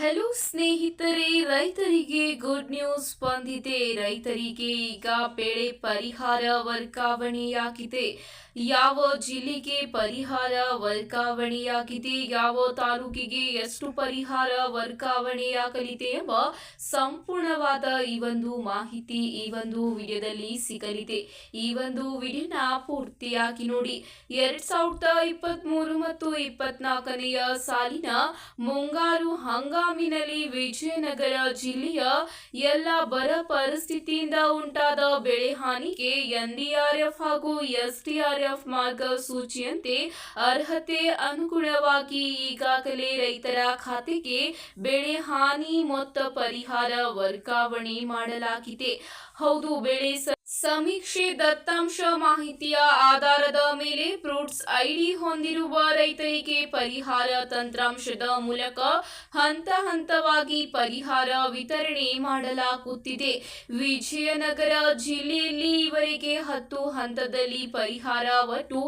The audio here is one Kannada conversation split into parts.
ಹಲೋ ಸ್ನೇಹಿತರೆ, ರೈತರಿಗೆ ಗುಡ್ ನ್ಯೂಸ್ ಬಂದಿದೆ. ರೈತರಿಗೆ ಈಗ ಬೆಳೆ ಪರಿಹಾರ ವರ್ಗಾವಣೆಯಾಗಿದೆ. ಯಾವ ಜಿಲ್ಲೆಗೆ ಪರಿಹಾರ ವರ್ಗಾವಣೆಯಾಗಿದೆ, ಯಾವ ತಾಲೂಕಿಗೆ ಎಷ್ಟು ಪರಿಹಾರ ವರ್ಗಾವಣೆಯಾಗಲಿದೆ ಎಂಬ ಸಂಪೂರ್ಣವಾದ ಈ ಒಂದು ಮಾಹಿತಿ ಈ ಒಂದು ವಿಡಿಯೋದಲ್ಲಿ ಸಿಗಲಿದೆ. ಈ ಒಂದು ವಿಡಿಯೋನ ಪೂರ್ತಿಯಾಗಿ ನೋಡಿ. ಎರಡ್ ಸಾವಿರದ ಇಪ್ಪತ್ತ್ ಮೂರು ಮತ್ತು ಇಪ್ಪತ್ನಾಲ್ಕನೆಯ ಸಾಲಿನ ಮುಂಗಾರು ಹಂಗಾಮಿನಲ್ಲಿ ವಿಜಯನಗರ ಜಿಲ್ಲೆಯ ಎಲ್ಲ ಬರ ಪರಿಸ್ಥಿತಿಯಿಂದ ಉಂಟಾದ ಬೆಳೆ ಹಾನಿಗೆ ಎನ್ಡಿಆರ್ಎಫ್ ಹಾಗೂ ಎಸ್ಡಿಆರ್ಎಫ್ ಮಾರ್ಗಸೂಚಿಯಂತೆ ಅರ್ಹತೆ ಅನುಗುಣವಾಗಿ ಈಗಾಗಲೇ ರೈತರ ಖಾತೆಗೆ ಬೆಳೆ ಹಾನಿ ಮೊತ್ತ ಪರಿಹಾರ ವರ್ಗಾವಣೆ ಮಾಡಲಾಗಿದೆ. ಹೌದು, ಬೆಳೆ ಸಮೀಕ್ಷೆ ದತ್ತಾಂಶ ಮಾಹಿತಿಯ ಆಧಾರದ ಮೇಲೆ ಫ್ರೂಟ್ಸ್ ಐಡಿ ಹೊಂದಿರುವ ರೈತರಿಗೆ ಪರಿಹಾರ ತಂತ್ರಾಂಶದ ಮೂಲಕ ಹಂತ ಹಂತವಾಗಿ ಪರಿಹಾರ ವಿತರಣೆ ಮಾಡಲಾಗುತ್ತಿದೆ. ವಿಜಯನಗರ ಜಿಲ್ಲೆಯಲ್ಲಿ ಈವರೆಗೆ ಹತ್ತು ಹಂತದಲ್ಲಿ ಪರಿಹಾರ ಒಟ್ಟು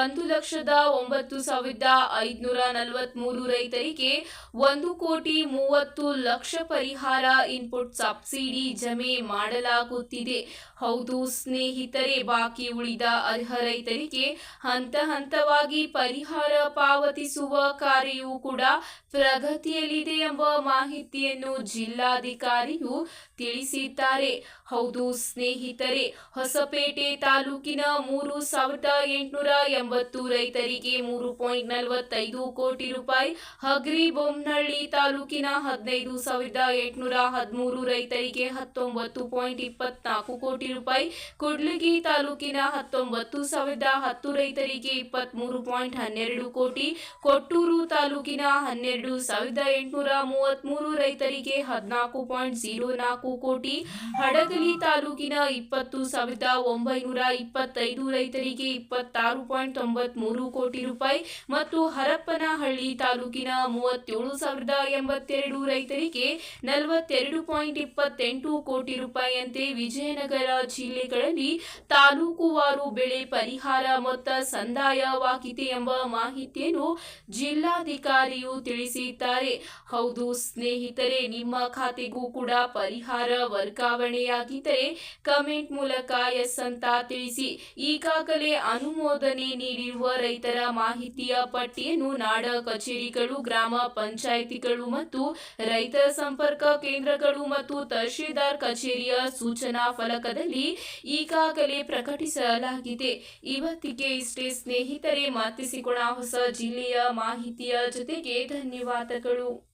ಒಂದು ಲಕ್ಷದ ಒಂಬತ್ತು ಸಾವಿರದ ಐದುನೂರ ನಲವತ್ಮೂರು ರೈತರಿಗೆ ಒಂದು ಕೋಟಿ ಮೂವತ್ತು ಲಕ್ಷ ಪರಿಹಾರ ಇನ್ಪುಟ್ ಸಬ್ಸಿಡಿ ಜಮೆ ಮಾಡಲಾಗುತ್ತಿದೆ. ಹೌದು ಸ್ನೇಹಿತರೆ, ಬಾಕಿ ಉಳಿದ ಅರ್ಹ ರೈತರಿಗೆ ಹಂತ ಹಂತವಾಗಿ ಪರಿಹಾರ ಪಾವತಿಸುವ ಕಾರ್ಯವೂ ಕೂಡ ಪ್ರಗತಿಯಲ್ಲಿದೆ ಎಂಬ ಮಾಹಿತಿಯನ್ನು ಜಿಲ್ಲಾಧಿಕಾರಿಯು ತಿಳಿಸಿದ್ದಾರೆ. ಹೌದು, ಸ್ನೇಹಿತರೆ, ಹೊಸಪೇಟೆ ತಾಲೂಕಿನ ಮೂರು ಸಾವಿರದ ಎಂಟುನೂರ ಎಂಬತ್ತು ರೈತರಿಗೆ ಮೂರು ಪಾಯಿಂಟ್ ನಲವತ್ತೈದು ಕೋಟಿ ರೂಪಾಯಿ ಹಗ್ರಿ ಬೊಮ್ಮನಹಳ್ಳಿ ತಾಲೂಕಿನ ಹದಿನೈದು ಸಾವಿರದ ಎಂಟುನೂರ ಹದಿಮೂರು ರೈತರಿಗೆ ಹತ್ತೊಂಬತ್ತು ಪಾಯಿಂಟ್ ಇಪ್ಪತ್ನಾಲ್ಕು ಕೋಟಿ ರೂಪಾಯಿ ಕುಡ್ಲಗಿ ತಾಲೂಕಿನ ಹತ್ತೊಂಬತ್ತು ಸಾವಿರದ ಹತ್ತು ರೈತರಿಗೆ ಇಪ್ಪತ್ಮೂರು ಪಾಯಿಂಟ್ ಹನ್ನೆರಡು ಕೋಟಿ. ಕೊಟ್ಟೂರು ತಾಲೂಕಿನ ಹನ್ನೆರಡು ಸಾವಿರದ ಎಂಟುನೂರ ಮೂವತ್ಮೂರು ರೈತರಿಗೆ ಹದಿನಾಲ್ಕು ಪಾಯಿಂಟ್ ಜೀರೋ ನಾಲ್ಕು ಕೋಟಿ. ಹಡಗಲಿ ತಾಲೂಕಿನ ಇಪ್ಪತ್ತು ಸಾವಿರದ ಒಂಬೈನೂರ ಇಪ್ಪತ್ತೈದು ರೈತರಿಗೆ ಇಪ್ಪತ್ತಾರು ಪಾಯಿಂಟ್ ತೊಂಬತ್ಮೂರು ಕೋಟಿ ರೂಪಾಯಿ ಮತ್ತು ಹರಪ್ಪನಹಳ್ಳಿ ತಾಲೂಕಿನ ಮೂವತ್ತೇಳು ಸಾವಿರದ ಎಂಬತ್ತೆರಡು ರೈತರಿಗೆ ನಲವತ್ತೆರಡು ಪಾಯಿಂಟ್ ಇಪ್ಪತ್ತೆಂಟು ಕೋಟಿ ರೂಪಾಯಿಯಂತೆ ವಿಜಯನಗರ ಜಿಲ್ಲೆಗಳಲ್ಲಿ ತಾಲೂಕುವಾರು ಬೆಳೆ ಪರಿಹಾರ ಮೊತ್ತ ಸಂದಾಯವಾಗಿದೆ ಎಂಬ ಮಾಹಿತಿಯನ್ನು ಜಿಲ್ಲಾಧಿಕಾರಿಯು ತಿಳಿಸಿದ್ದಾರೆ. ಹೌದು, ಸ್ನೇಹಿತರೆ, ನಿಮ್ಮ ಖಾತೆಗೂ ಕೂಡ ಪರಿಹಾರ ವರ್ಗಾವಣೆಯಾಗಿದ್ದರೆ ಕಮೆಂಟ್ ಮೂಲಕ ಎಸ್ ಅಂತ ತಿಳಿಸಿ. ಈಗಾಗಲೇ ಅನುಮೋದನೆ ನೀಡಿರುವ ರೈತರ ಮಾಹಿತಿಯ ಪಟ್ಟಿಯನ್ನು ನಾಡ ಕಚೇರಿಗಳು, ಗ್ರಾಮ ಪಂಚಾಯಿತಿಗಳು ಮತ್ತು ರೈತರ ಸಂಪರ್ಕ ಕೇಂದ್ರಗಳು ಮತ್ತು ತಹಶೀಲ್ದಾರ್ ಕಚೇರಿಯ ಸೂಚನಾ ಫಲಕದಲ್ಲಿ ಈಗಾಗಲೇ ಪ್ರಕಟಿಸಲಾಗಿದೆ. ಇವತ್ತಿಗೆ ಇಷ್ಟೇ ಸ್ನೇಹಿತರೆ ಮಾತಿಸಿಕೊಣ ಹೊಸ ಜಿಲ್ಲೆಯ ಮಾಹಿತಿಯ ಜೊತೆಗೆ ಧನ್ಯವಾದಗಳು.